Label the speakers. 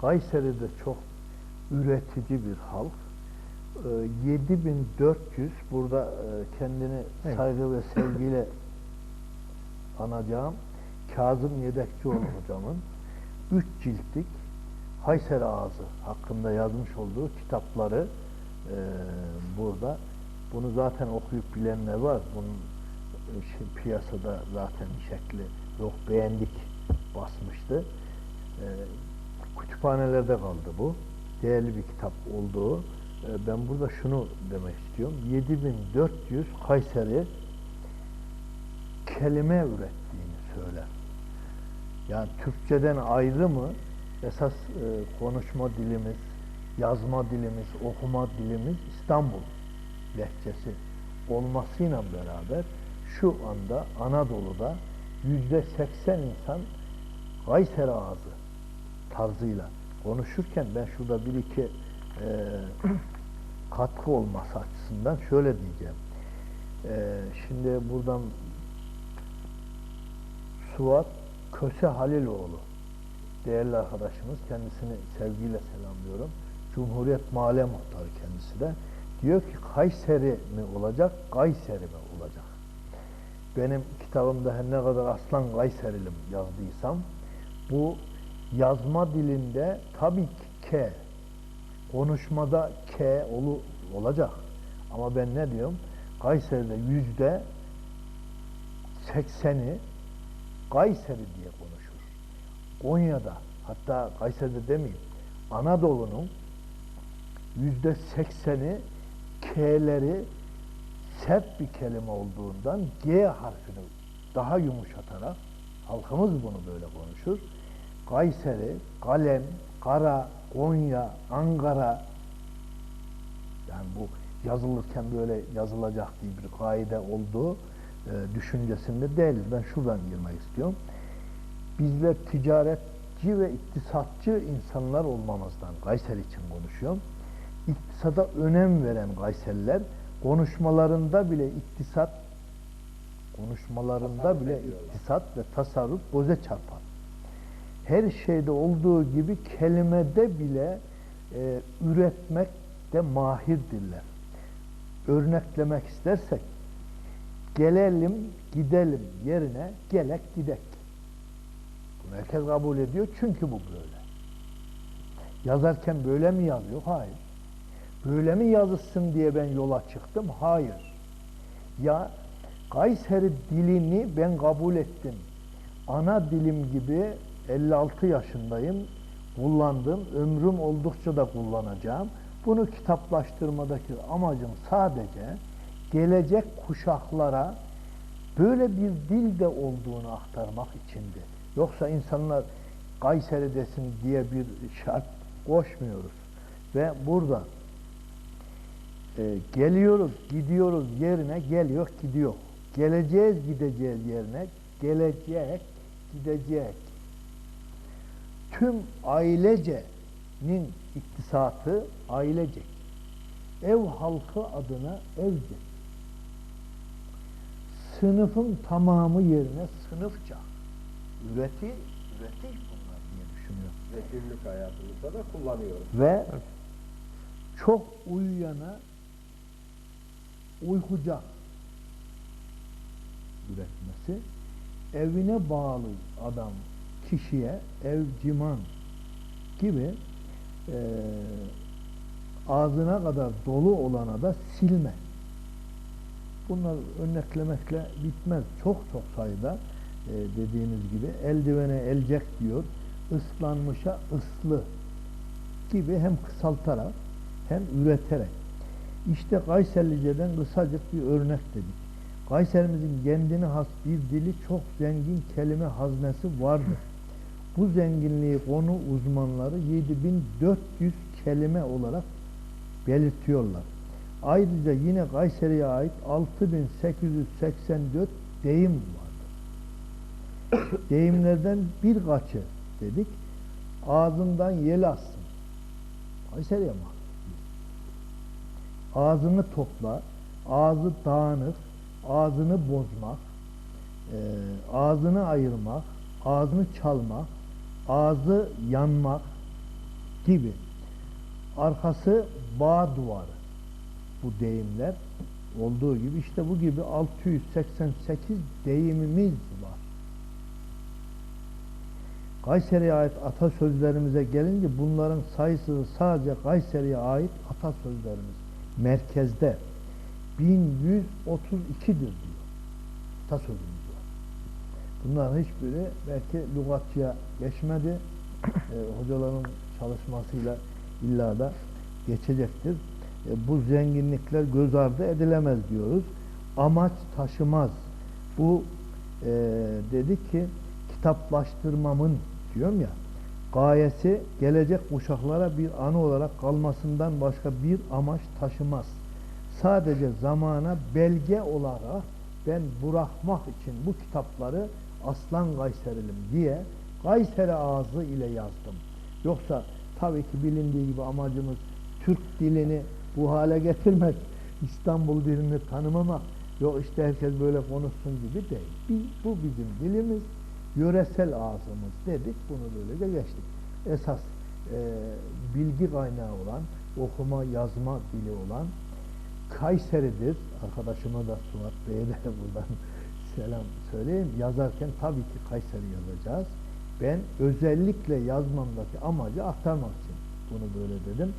Speaker 1: Kayseri'de çok üretici bir halk. Ee, 7400 burada e, kendini
Speaker 2: Evet.
Speaker 1: saygı ve sevgiyle anacağım Kazım Yedekçioğlu hocamın 3 ciltlik Hayseri Ağzı hakkında yazmış olduğu kitapları e, burada. Bunu zaten okuyup bilenler var. Bunun e, şey, piyasada zaten şekli yok beğendik basmıştı. E, kütüphanelerde kaldı bu. Değerli bir kitap olduğu. E, ben burada şunu demek istiyorum. 7400 Kayseri kelime ürettiğini söyler. Yani Türkçeden ayrı mı esas e, konuşma dilimiz, yazma dilimiz, okuma dilimiz İstanbul lehçesi olmasıyla beraber şu anda Anadolu'da yüzde seksen insan Kayseri ağzı tarzıyla konuşurken ben şurada bir iki e, katkı olması açısından şöyle diyeceğim. E, şimdi buradan Suat Köse Haliloğlu değerli arkadaşımız kendisini sevgiyle selamlıyorum. Cumhuriyet Mahalle Muhtarı kendisi de diyor ki Kayseri mi olacak, Kayseri mi olacak? Benim kitabımda her ne kadar aslan Kayserilim yazdıysam bu yazma dilinde tabii ki K konuşmada K olu, olacak. Ama ben ne diyorum? Kayseri'de yüzde sekseni Kayseri diye konuşur. Konya'da hatta Kayseri'de demeyeyim Anadolu'nun yüzde sekseni K'leri sert bir kelime olduğundan G harfini daha yumuşatarak halkımız bunu böyle konuşur. Kayseri, Kalem, Kara, Konya, Ankara yani bu yazılırken böyle yazılacak diye bir kaide olduğu e, düşüncesinde değiliz. Ben şuradan girmek istiyorum. Bizler ticaretçi ve iktisatçı insanlar olmamızdan Kayseri için konuşuyorum. İktisada önem veren Kayseriler konuşmalarında bile iktisat konuşmalarında
Speaker 3: Tasarruf
Speaker 1: bile
Speaker 3: ediyorlar.
Speaker 1: iktisat ve tasarruf göze çarpar. Her şeyde olduğu gibi kelimede bile e, üretmekte mahirdirler. Örneklemek istersek gelelim gidelim yerine gelek gidek. Bunu herkes kabul ediyor çünkü bu böyle. Yazarken böyle mi yazıyor? Hayır. Böyle mi yazılsın diye ben yola çıktım? Hayır. Ya Kayseri dilini ben kabul ettim. Ana dilim gibi 56 yaşındayım. Kullandım. Ömrüm oldukça da kullanacağım. Bunu kitaplaştırmadaki amacım sadece gelecek kuşaklara böyle bir dilde olduğunu aktarmak içindi. Yoksa insanlar Kayseri desin diye bir şart koşmuyoruz. Ve burada e, geliyoruz, gidiyoruz yerine geliyor, gidiyor. Geleceğiz, gideceğiz yerine gelecek, gidecek. Tüm ailecenin iktisatı ailecek. Ev halkı adına evcek. Sınıfın tamamı yerine sınıfça. Üreti, üretiş bunlar diye düşünüyorum.
Speaker 3: Ve günlük hayatımızda da kullanıyoruz.
Speaker 1: Ve çok uyuyana uykucak üretmesi, evine bağlı adam kişiye evciman gibi eee, ağzına kadar dolu olana da silme. Bunlar örneklemekle bitmez. Çok çok sayıda eee, dediğimiz gibi eldivene elcek diyor, ıslanmışa ıslı gibi hem kısaltarak hem üreterek. İşte Kayserlice'den kısacık bir örnek dedik. Kayserimizin kendine has bir dili çok zengin kelime haznesi vardır. Bu zenginliği konu uzmanları 7400 kelime olarak belirtiyorlar. Ayrıca yine Kayseri'ye ait 6884 deyim vardır. Deyimlerden birkaçı dedik. Ağzından yel assın. Kayseri'ye mi? Ağzını topla, ağzı dağınık, ağzını bozmak, e, ağzını ayırmak, ağzını çalmak, ağzı yanmak, gibi. Arkası bağ duvarı. Bu deyimler olduğu gibi işte bu gibi 688 deyimimiz var. Kayseri'ye ait atasözlerimize gelince bunların sayısı sadece Kayseri'ye ait atasözlerimiz merkezde 1132'dir diyor. Atasözümüz. Bunların hiçbiri belki lügatçıya geçmedi. e, hocaların çalışmasıyla illa da geçecektir. E, bu zenginlikler göz ardı edilemez diyoruz. Amaç taşımaz. Bu e, dedik ki kitaplaştırmamın diyorum ya gayesi gelecek kuşaklara bir anı olarak kalmasından başka bir amaç taşımaz. Sadece zamana belge olarak ben bırakmak için bu kitapları Aslan Kayserilim diye Kayseri ağzı ile yazdım. Yoksa tabii ki bilindiği gibi amacımız Türk dilini bu hale getirmek, İstanbul dilini tanımamak, yok işte herkes böyle konuşsun gibi değil. Bu bizim dilimiz, yöresel ağzımız dedik, bunu böylece geçtik. Esas e, bilgi kaynağı olan, okuma yazma dili olan Kayseri'dir. Arkadaşıma da Suat Bey'e de buradan selam söyleyeyim. Yazarken tabii ki Kayseri yazacağız. Ben özellikle yazmamdaki amacı aktarmak için bunu böyle dedim.